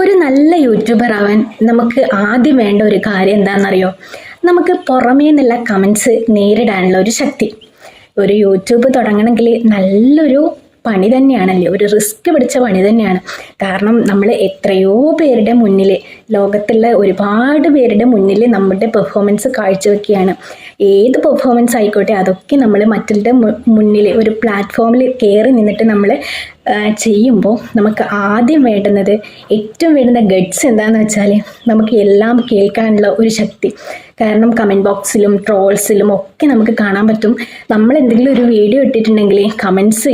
ഒരു നല്ല യൂട്യൂബർ ആവാൻ നമുക്ക് ആദ്യം വേണ്ട ഒരു കാര്യം എന്താണെന്നറിയോ? നമുക്ക് പുറമേ നിന്നുള്ള കമൻസ് നേരിടാനുള്ള ഒരു ശക്തി. ഒരു യൂട്യൂബ് തുടങ്ങണമെങ്കിൽ നല്ലൊരു പണി തന്നെയാണല്ലേ? ഒരു റിസ്ക് പിടിച്ച പണി തന്നെയാണ്. കാരണം നമ്മൾ എത്രയോ പേരുടെ മുന്നിൽ ലോകത്തുള്ള ഒരുപാട് പേരുടെ മുന്നിൽ നമ്മുടെ പെർഫോമൻസ് കാഴ്ചവെക്കുകയാണ്. ഏത് പെർഫോമൻസ് ആയിക്കോട്ടെ അതൊക്കെ നമ്മൾ മറ്റുള്ള മുന്നിൽ ഒരു പ്ലാറ്റ്ഫോമിൽ കയറി നിന്നിട്ട് നമ്മൾ ചെയ്യുമ്പോൾ നമുക്ക് ആദ്യം വേണ്ടുന്നത് ഏറ്റവും വേണ്ടുന്ന ഗഡ്സ് എന്താണെന്ന് വെച്ചാൽ നമുക്ക് എല്ലാം കേൾക്കാനുള്ള ഒരു ശക്തി. കാരണം കമന്റ് ബോക്സിലും ട്രോൾസിലും ഒക്കെ നമുക്ക് കാണാൻ പറ്റും. നമ്മൾ എന്തെങ്കിലും ഒരു വീഡിയോ ഇട്ടിട്ടുണ്ടെങ്കിൽ കമൻസ്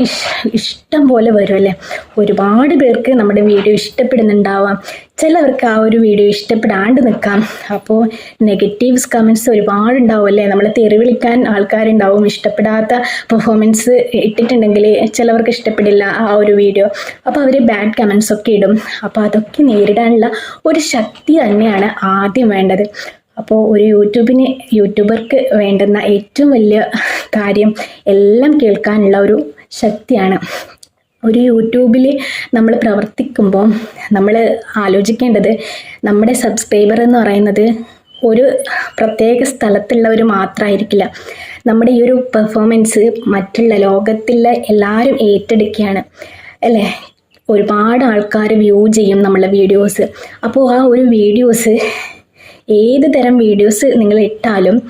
ഇഷ്ടം പോലെ വരുമല്ലേ ഒരുപാട് പേർക്ക് നമ്മുടെ വീഡിയോ ഇഷ്ടപ്പെടുന്നുണ്ടാവാം. ചിലവർക്ക് ആ ഒരു വീഡിയോ ഇഷ്ടപ്പെടാണ്ട് നിൽക്കാം അപ്പോൾ നെഗറ്റീവ്സ് കമൻസ് ഒരുപാട് ഉണ്ടാവും അല്ലേ നമ്മൾ തെറി വിളിക്കാൻ ആൾക്കാരുണ്ടാവും. ഇഷ്ടപ്പെടാത്ത പെർഫോമൻസ് ഇട്ടിട്ടുണ്ടെങ്കിൽ ചിലവർക്ക് ഇഷ്ടപ്പെടില്ല ആ ഒരു വീഡിയോ അപ്പോൾ അവർ ബാഡ് കമൻസ് ഒക്കെ ഇടും. അപ്പോൾ അതൊക്കെ നേരിടാനുള്ള ഒരു ശക്തി തന്നെയാണ് ആദ്യം വേണ്ടത്. അപ്പോൾ ഒരു യൂട്യൂബിന് യൂട്യൂബർക്ക് വേണ്ടുന്ന ഏറ്റവും വലിയ കാര്യം എല്ലാം കേൾക്കാനുള്ള ഒരു ശക്തിയാണ് ഒരു യൂട്യൂബിൽ നമ്മൾ പ്രവർത്തിക്കുമ്പോൾ നമ്മൾ ആലോചിക്കേണ്ടത് നമ്മുടെ സബ്സ്ക്രൈബർ എന്ന് പറയുന്നത് ഒരു പ്രത്യേക സ്ഥലത്തുള്ളവർ മാത്രമായിരിക്കില്ല നമ്മുടെ ഈ ഒരു പെർഫോമൻസ് മറ്റുള്ള ലോകത്തിലെ എല്ലാവരും ഏറ്റെടുക്കുകയാണ്. അല്ലേ? ഒരുപാട് ആൾക്കാർ വ്യൂ ചെയ്യും നമ്മളെ വീഡിയോസ്. അപ്പോൾ ആ ഒരു വീഡിയോസ് ഏത് തരം വീഡിയോസ് നിങ്ങൾ ഇട്ടാലും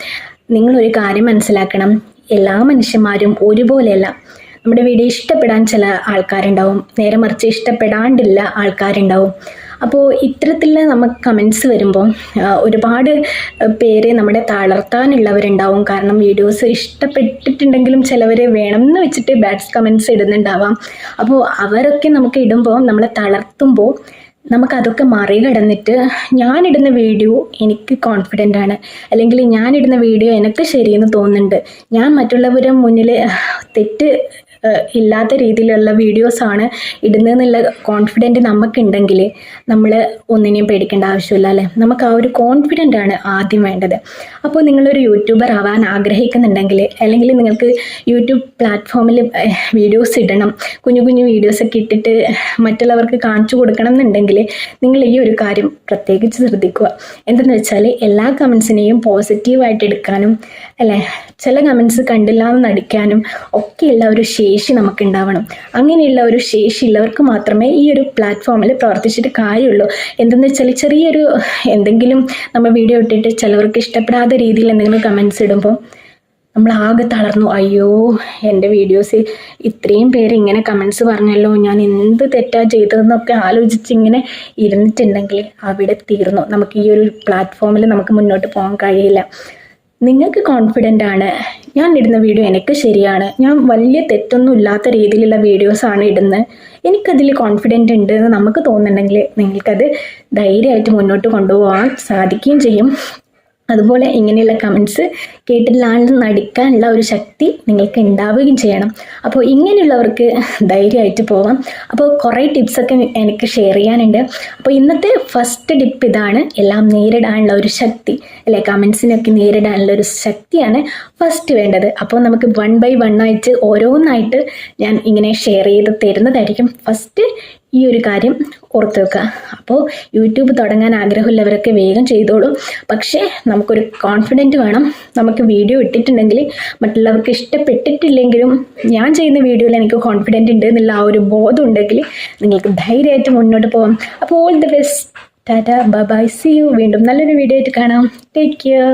നിങ്ങളൊരു കാര്യം മനസ്സിലാക്കണം. എല്ലാ മനുഷ്യന്മാരും ഒരുപോലെയല്ല. നമ്മുടെ വീഡിയോ ഇഷ്ടപ്പെടാൻ ചില ആൾക്കാരുണ്ടാവും. നേരെ മറിച്ച് ഇഷ്ടപ്പെടാണ്ടില്ല ആൾക്കാരുണ്ടാവും. അപ്പോൾ ഇത്തരത്തിൽ നമുക്ക് കമൻസ് വരുമ്പോൾ ഒരുപാട് പേര് നമ്മുടെ തളർത്താനുള്ളവരുണ്ടാവും. കാരണം വീഡിയോസ് ഇഷ്ടപ്പെട്ടിട്ടുണ്ടെങ്കിലും ചിലവർ എന്ന് വെച്ചിട്ട് ബാഡ്സ് കമൻസ് ഇടുന്നുണ്ടാവാം. അപ്പോൾ അവരൊക്കെ നമുക്ക് ഇടുമ്പോൾ നമ്മളെ തളർത്തുമ്പോൾ നമുക്കതൊക്കെ മറികടന്നിട്ട് ഞാനിടുന്ന വീഡിയോ എനിക്ക് കോൺഫിഡന്റ് ആണ്. അല്ലെങ്കിൽ ഞാനിടുന്ന വീഡിയോ എനിക്ക് ശരിയെന്ന് തോന്നുന്നുണ്ട്. ഞാൻ മറ്റുള്ളവരുടെ മുന്നിൽ തെറ്റ് ഇല്ലാത്ത രീതിയിലുള്ള വീഡിയോസാണ് ഇടുന്നതെന്നുള്ള കോൺഫിഡന്റ് നമുക്കുണ്ടെങ്കിൽ നമ്മൾ ഒന്നിനെയും പേടിക്കേണ്ട ആവശ്യമില്ല അല്ലേ? നമുക്ക് ആ ഒരു കോൺഫിഡന്റ് ആണ് ആദ്യം വേണ്ടത്. അപ്പോൾ നിങ്ങളൊരു യൂട്യൂബർ ആവാൻ ആഗ്രഹിക്കുന്നുണ്ടെങ്കിൽ അല്ലെങ്കിൽ നിങ്ങൾക്ക് യൂട്യൂബ് പ്ലാറ്റ്ഫോമിൽ വീഡിയോസ് ഇടണം കുഞ്ഞു കുഞ്ഞു വീഡിയോസൊക്കെ ഇട്ടിട്ട് മറ്റുള്ളവർക്ക് കാണിച്ചു കൊടുക്കണം എന്നുണ്ടെങ്കിൽ നിങ്ങൾ ഈ ഒരു കാര്യം പ്രത്യേകിച്ച് ശ്രദ്ധിക്കുക. എന്തെന്ന് വെച്ചാൽ എല്ലാ കമൻസിനെയും പോസിറ്റീവായിട്ട് എടുക്കാനും അല്ലേ? ചില കമൻസ് കണ്ടില്ല എന്ന് നടിക്കാനും ഒക്കെയുള്ള ഒരു ശേഷി നമുക്ക് ഉണ്ടാവണം അങ്ങനെയുള്ള ഒരു ശേഷി ഉള്ളവർക്ക് മാത്രമേ ഈ ഒരു പ്ലാറ്റ്ഫോമിൽ പ്രവർത്തിച്ചിട്ട് കാര്യമുള്ളൂ. എന്തെന്ന് വെച്ചാൽ ചെറിയൊരു എന്തെങ്കിലും നമ്മൾ വീഡിയോ ഇട്ടിട്ട് ചിലവർക്ക് ഇഷ്ടപ്പെടാത്ത രീതിയിൽ എന്തെങ്കിലും കമൻസ് ഇടുമ്പോൾ നമ്മൾ ആകെ തളർന്നു. അയ്യോ എന്റെ വീഡിയോസ് ഇത്രയും പേര് ഇങ്ങനെ കമൻസ് പറഞ്ഞല്ലോ ഞാൻ എന്ത് തെറ്റാ ചെയ്തതെന്നൊക്കെ ആലോചിച്ച് ഇങ്ങനെ ഇരുന്നിട്ടുണ്ടെങ്കിൽ അവിടെ തീർന്നു. നമുക്ക് ഈ ഒരു പ്ലാറ്റ്ഫോമിൽ നമുക്ക് മുന്നോട്ട് പോകാൻ കഴിയില്ല. നിങ്ങൾക്ക് കോൺഫിഡന്റ് ആണ്. ഞാൻ ഇടുന്ന വീഡിയോ എനിക്ക് ശരിയാണ്. ഞാൻ വലിയ തെറ്റൊന്നും ഇല്ലാത്ത രീതിയിലുള്ള വീഡിയോസാണ് ഇടുന്നത് എനിക്കതിൽ കോൺഫിഡന്റ് ഉണ്ട് എന്ന് നമുക്ക് തോന്നുന്നുണ്ടെങ്കിൽ നിങ്ങൾക്കത് ധൈര്യമായിട്ട് മുന്നോട്ട് കൊണ്ടുപോകാൻ സാധിക്കുകയും ചെയ്യും. അതുപോലെ ഇങ്ങനെയുള്ള കമൻസ് കേട്ടില്ലാണ്ട് നടിക്കാനുള്ള ഒരു ശക്തി നിങ്ങൾക്ക് ഉണ്ടാവുകയും ചെയ്യണം. അപ്പോൾ ഇങ്ങനെയുള്ളവർക്ക് ധൈര്യമായിട്ട് പോവാം. അപ്പോൾ കുറേ ടിപ്സൊക്കെ എനിക്ക് ഷെയർ ചെയ്യാനുണ്ട്. അപ്പോൾ ഇന്നത്തെ ഫസ്റ്റ് ടിപ്പ് ഇതാണ് എല്ലാം നേരിടാനുള്ള ഒരു ശക്തി. അല്ലെ? കമൻസിനൊക്കെ നേരിടാനുള്ള ഒരു ശക്തിയാണ് ഫസ്റ്റ് വേണ്ടത്. അപ്പോൾ നമുക്ക് വൺ ബൈ വൺ ആയിട്ട് ഓരോന്നായിട്ട് ഞാൻ ഇങ്ങനെ ഷെയർ ചെയ്ത് തരുന്നതായിരിക്കും ഫസ്റ്റ് ഈ ഒരു കാര്യം ഓർത്ത് വെക്കുക. അപ്പോൾ യൂട്യൂബ് തുടങ്ങാൻ ആഗ്രഹമുള്ളവരൊക്കെ വേഗം ചെയ്തോളൂ. പക്ഷേ നമുക്കൊരു കോൺഫിഡന്റ് വേണം. നമുക്ക് വീഡിയോ ഇട്ടിട്ടുണ്ടെങ്കിൽ മറ്റുള്ളവർക്ക് ഇഷ്ടപ്പെട്ടിട്ടില്ലെങ്കിലും ഞാൻ ചെയ്യുന്ന വീഡിയോയിൽ എനിക്ക് കോൺഫിഡന്റ് ഉണ്ട് എന്നുള്ള ആ ഒരു ബോധം ഉണ്ടെങ്കിൽ നിങ്ങൾക്ക് ധൈര്യമായിട്ട് മുന്നോട്ട് പോകാം. അപ്പോൾ all the best tata bye see you വീണ്ടും നല്ലൊരു വീഡിയോ ആയിട്ട് കാണാം. Take care